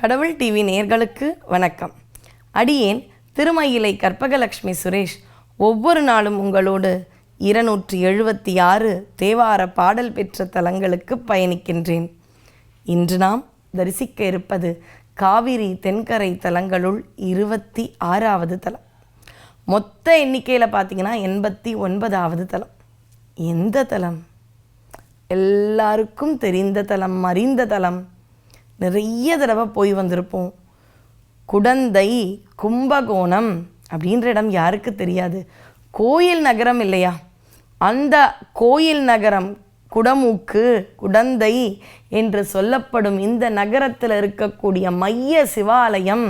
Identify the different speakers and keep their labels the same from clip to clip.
Speaker 1: கடவுள் டிவி நேர்களுக்கு வணக்கம். அடியேன் திருமயிலை கற்பகலட்சுமி சுரேஷ் ஒவ்வொரு நாளும் உங்களோடு இருநூற்றி எழுபத்தி ஆறு தேவார பாடல் பெற்ற தலங்களுக்கு பயணிக்கின்றேன். இன்று நாம் தரிசிக்க இருப்பது காவிரி தென்கரை தலங்களுள் இருபத்தி ஆறாவது தலம். மொத்த எண்ணிக்கையில் பார்த்தீங்கன்னா எண்பத்தி ஒன்பதாவது தலம். எந்த தலம்? எல்லாருக்கும் தெரிந்த தலம் அறிந்த தலம். நிறைய தடவை போய் வந்திருப்போம். குடந்தை கும்பகோணம் அப்படின்ற இடம் யாருக்கு தெரியாது. கோயில் நகரம் இல்லையா? அந்த கோயில் நகரம் குடமூக்கு குடந்தை என்று சொல்லப்படும் இந்த நகரத்தில் இருக்கக்கூடிய மைய சிவாலயம்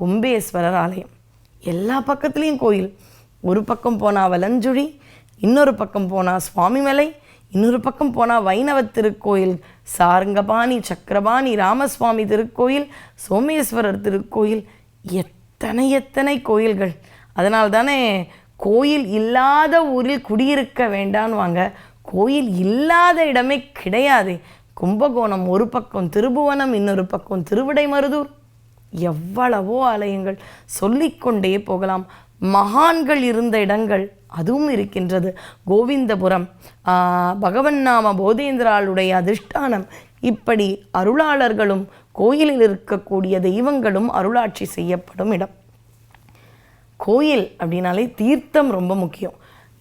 Speaker 1: கும்பேஸ்வரர் ஆலயம். எல்லா பக்கத்துலேயும் கோயில். ஒரு பக்கம் போனால் வலஞ்சுழி இன்னொரு பக்கம் போனால் சுவாமிமலை இன்னொரு பக்கம் போனால் வைணவ திருக்கோயில் சாரங்கபாணி சக்கரபாணி ராமசுவாமி திருக்கோயில் சோமேஸ்வரர் திருக்கோயில் எத்தனை எத்தனை கோயில்கள். அதனால் தானே கோயில் இல்லாத ஊரில் குடியிருக்க வேண்டான்வாங்க கோயில் இல்லாத இடமே கிடையாது. கும்பகோணம் ஒரு பக்கம் திருபுவனம் இன்னொரு பக்கம் திருவிடைமருதூர். எவ்வளவோ ஆலயங்கள் சொல்லிக்கொண்டே போகலாம். மகான்கள் இருந்த இடங்கள் அதுவும் இருக்கின்றது. கோவிந்தபுரம் ஆஹ், பகவன் நாம போதேந்திராளுடைய அதிஷ்டானம். இப்படி அருளாளர்களும் கோயிலில் இருக்கக்கூடிய தெய்வங்களும் அருளாட்சி செய்யப்படும் இடம். கோயில் அப்படின்னாலே தீர்த்தம் ரொம்ப முக்கியம்.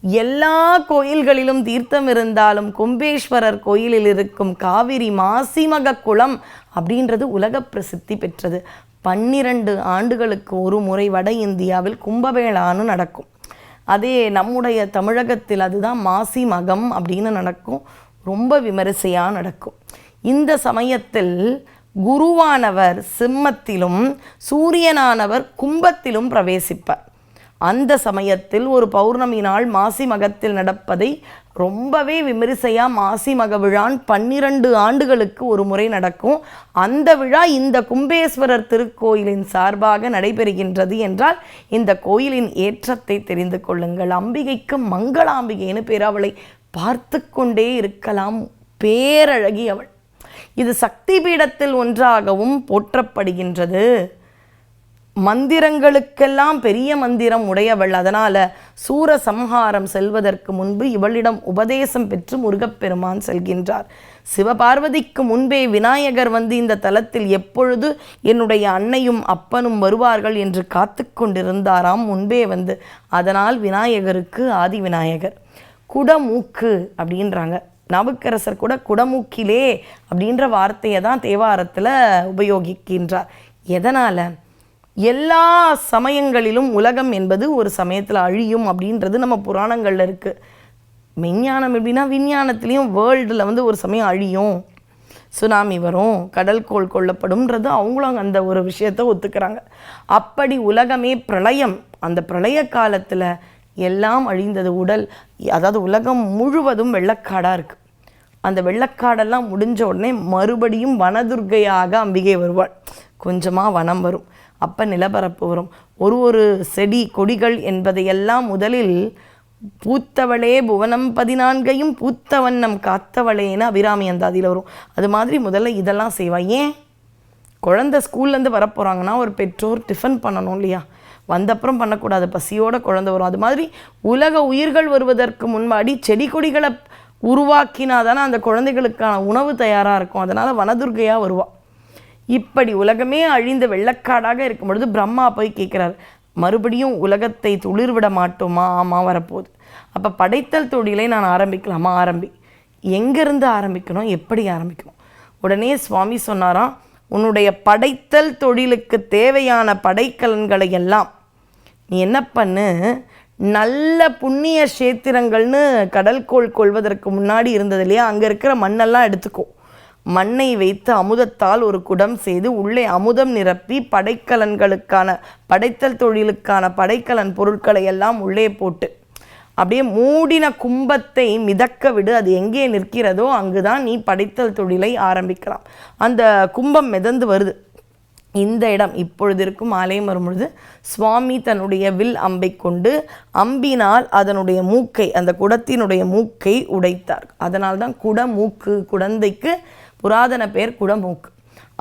Speaker 1: எல்லா கோயில்களிலும் தீர்த்தம் இருந்தாலும் கும்பேஸ்வரர் கோயிலில் இருக்கும் காவிரி மாசிமக குளம் அப்படின்றது உலக பிரசித்தி பெற்றது. பன்னிரண்டு ஆண்டுகளுக்கு ஒரு முறை வட இந்தியாவில் கும்பமேளான்னு நடக்கும். அதே நம்முடைய தமிழகத்தில் அதுதான் மாசி மகம் அப்படின்னு நடக்கும். ரொம்ப விமரிசையாக நடக்கும். இந்த சமயத்தில் குருவானவர் சிம்மத்திலும் சூரியனானவர் கும்பத்திலும் பிரவேசிப்பார். அந்த சமயத்தில் ஒரு பௌர்ணமி நாள் மாசி மகத்தில் நடப்பதை ரொம்பவே விமரிசையா மாசி மக விழான் பன்னிரண்டு ஆண்டுகளுக்கு ஒரு முறை நடக்கும். அந்த விழா இந்த கும்பேஸ்வரர் திருக்கோயிலின் சார்பாக நடைபெறுகின்றது என்றால் இந்த கோயிலின் ஏற்றத்தை தெரிந்து கொள்ளுங்கள். அம்பிகைக்கு மங்களாம்பிகைன்னு பேர் அவளை பார்த்து கொண்டே இருக்கலாம். பேரழகி அவள். இது சக்தி பீடத்தில் ஒன்றாகவும் போற்றப்படுகின்றது. மந்திரங்களுக்கெல்லாம் பெரிய மந்திரம் உடையவள். அதனால் சூர சம்ஹாரம் செல்வதற்கு முன்பு இவளிடம் உபதேசம் பெற்று முருகப்பெருமான் செல்கின்றார். சிவபார்வதிக்கு முன்பே விநாயகர் வந்து இந்த தலத்தில் எப்பொழுது என்னுடைய அன்னையும் அப்பனும் வருவார்கள் என்று காத்து கொண்டிருந்தாராம் முன்பே வந்து. அதனால் விநாயகருக்கு ஆதி விநாயகர். குடமூக்கு அப்படின்றாங்க. நாவுக்கரசர் கூட குடமூக்கிலே அப்படின்ற வார்த்தையை தான் தேவாரத்தில் உபயோகிக்கின்றார். எதனால்? எல்லா சமயங்களிலும் உலகம் என்பது ஒரு சமயத்தில் அழியும் அப்படின்றது நம்ம புராணங்களில் இருக்குது விஞ்ஞானம் எப்படின்னா விஞ்ஞானத்துலேயும் வேர்ல்டில் வந்து ஒரு சமயம் அழியும். சுனாமி வரும் கடல் கோள் கொல்லப்படும்ன்றது அவங்களும் அந்த ஒரு விஷயத்தை ஒத்துக்கிறாங்க. அப்படி உலகமே பிரளயம். அந்த பிரளய காலத்தில் எல்லாம் அழிந்தது உடல். அதாவது உலகம் முழுவதும் வெள்ளக்காடாக இருக்குது அந்த வெள்ளக்காடெல்லாம் முடிஞ்ச உடனே மறுபடியும் வனதுர்கையாக அம்பிகை வருவாள். கொஞ்சமாக வனம் வரும் அப்போ நிலப்பரப்பு வரும். ஒரு ஒரு செடி கொடிகள் என்பதையெல்லாம் முதலில் பூத்தவளே புவனம் பதினான்கையும் பூத்த வண்ணம் காத்தவளேன்னு அபிராமி அந்த அதில் வரும். அது மாதிரி முதல்ல இதெல்லாம் செய்வா. ஏன்? குழந்தை ஸ்கூல்லேருந்து வரப்போகிறாங்கன்னா ஒரு பெற்றோர் டிஃபன் பண்ணணும் இல்லையா? வந்தப்புறம் பண்ணக்கூடாது. பசியோட குழந்தை வரும். அது மாதிரி உலக உயிர்கள் வருவதற்கு முன்னாடி செடி கொடிகளை உருவாக்கினா தானே அந்த குழந்தைகளுக்கான உணவு தயாராக இருக்கும். அதனால் வனதுர்கையாக வருவாள் இப்படி உலகமே அழிந்த வெள்ளக்காடாக இருக்கும் பொழுது பிரம்மா போய் கேட்குறாரு மறுபடியும் உலகத்தை துளிர்விட மாட்டோமா? ஆமாம் வரப்போகுது. அப்போ படைத்தல் தொழிலை நான் ஆரம்பிக்கலாமா? ஆரம்பி. எங்கேருந்து ஆரம்பிக்கணும்? எப்படி ஆரம்பிக்கணும்? உடனே சுவாமி சொன்னாராம் உன்னுடைய படைத்தல் தொழிலுக்கு தேவையான படைக்கலன்களை எல்லாம் நீ என்ன பண்ணு? நல்ல புண்ணிய கஷேத்திரங்கள்னு கடல்கோள் கொள்வதற்கு முன்னாடி இருந்தது இல்லையா? அங்கே இருக்கிற மண்ணெல்லாம் எடுத்துக்கோ. மண்ணை வைத்து அமுதத்தால் ஒரு குடம் செய்து உள்ளே அமுதம் நிரப்பி படைக்கலன்களுக்கான படைத்தல் தொழிலுக்கான படைக்கலன் பொருட்களை எல்லாம் உள்ளே போட்டு அப்படியே மூடின கும்பத்தை மிதக்க விடு அது எங்கே நிற்கிறதோ அங்குதான் நீ படைத்தல் தொழிலை ஆரம்பிக்கலாம். அந்த கும்பம் மிதந்து வருது. இந்த இடம் இப்பொழுது இருக்கும் ஆலயம் வரும்பொழுது சுவாமி தன்னுடைய வில் அம்பை கொண்டு அம்பினால் அதனுடைய மூக்கை அந்த குடத்தினுடைய மூக்கை உடைத்தார். அதனால் தான் குடமூக்கு குழந்தைக்கு புராதன பேர் குடமூக்கு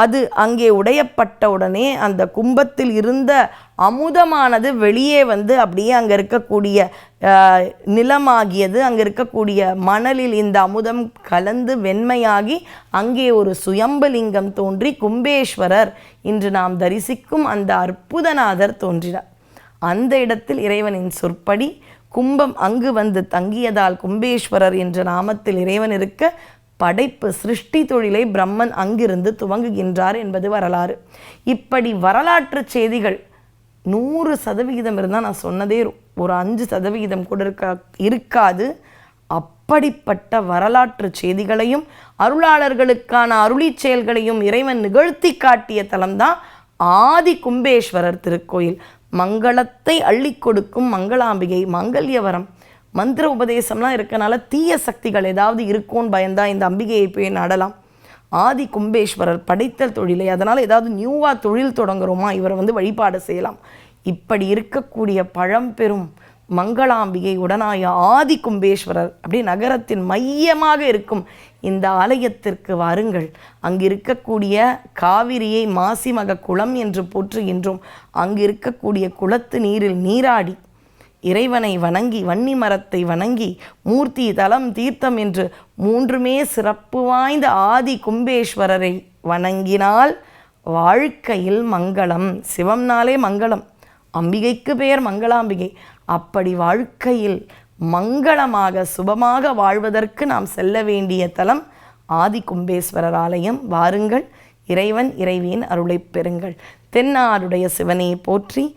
Speaker 1: அது அங்கே உடையப்பட்ட உடனே அந்த கும்பத்தில் இருந்த அமுதமானது வெளியே வந்து அப்படியே அங்கே இருக்கக்கூடிய நிலமாகியது. அங்கே இருக்கக்கூடிய மணலில் இந்த அமுதம் கலந்து வெண்மையாகி அங்கே ஒரு சுயம்பலிங்கம் தோன்றி கும்பேஸ்வரர் இன்று நாம் தரிசிக்கும் அந்த அற்புதநாதர் தோன்றினார். அந்த இடத்தில் இறைவனின் சொற்படி கும்பம் அங்கு வந்து தங்கியதால் கும்பேஸ்வரர் என்ற நாமத்தில் இறைவன் இருக்க படைப்பு சிருஷ்டி தொழிலை பிரம்மன் அங்கிருந்து துவங்குகின்றார் என்பது வரலாறு. இப்படி வரலாற்று செய்திகள் நூறு சதவிகிதம் இருந்தால் நான் சொன்னதே ஒரு அஞ்சு சதவிகிதம் கூட இருக்கா இருக்காது. அப்படிப்பட்ட வரலாற்று செய்திகளையும் அருளாளர்களுக்கான அருளி செயல்களையும் இறைவன் நிகழ்த்தி காட்டிய தலம்தான் ஆதி கும்பேஸ்வரர் திருக்கோயில். மங்களத்தை அள்ளி கொடுக்கும் மங்களாம்பிகை மங்கல்யவரம் மந்திர உபதேசம்லாம் இருக்கனால தீய சக்திகள் ஏதாவது இருக்கும்னு பயந்தா இந்த அம்பிகையை போய் நடலாம். ஆதி கும்பேஸ்வரர் படைத்தல் தொழிலை அதனால் ஏதாவது நியூவாக தொழில் தொடங்குறோமா இவரை வந்து வழிபாடு செய்யலாம். இப்படி இருக்கக்கூடிய பழம்பெரும் மங்களாம்பிகை உடனாய ஆதி கும்பேஸ்வரர் அப்படி நகரத்தின் மையமாக இருக்கும் இந்த ஆலயத்திற்கு வாருங்கள். அங்கு இருக்கக்கூடிய காவிரியை மாசிமக குளம் என்று போற்றுகின்றோம். அங்கு இருக்கக்கூடிய குளத்து நீரில் நீராடி இறைவனை வணங்கி வன்னி மரத்தை வணங்கி மூர்த்தி தலம் தீர்த்தம் என்று மூன்றுமே சிறப்பு வாய்ந்த ஆதி கும்பேஸ்வரரை வணங்கினால் வாழ்க்கையில் மங்களம். சிவம்னாலே மங்களம். அம்பிகைக்கு பெயர் மங்களாம்பிகை. அப்படி வாழ்க்கையில் மங்களமாக சுபமாக வாழ்வதற்கு நாம் செல்ல வேண்டிய தலம் ஆதி கும்பேஸ்வரர் ஆலயம் வாருங்கள் இறைவன் இறைவியின் அருளைப் பெறுங்கள். தென்னாருடைய சிவனை போற்றி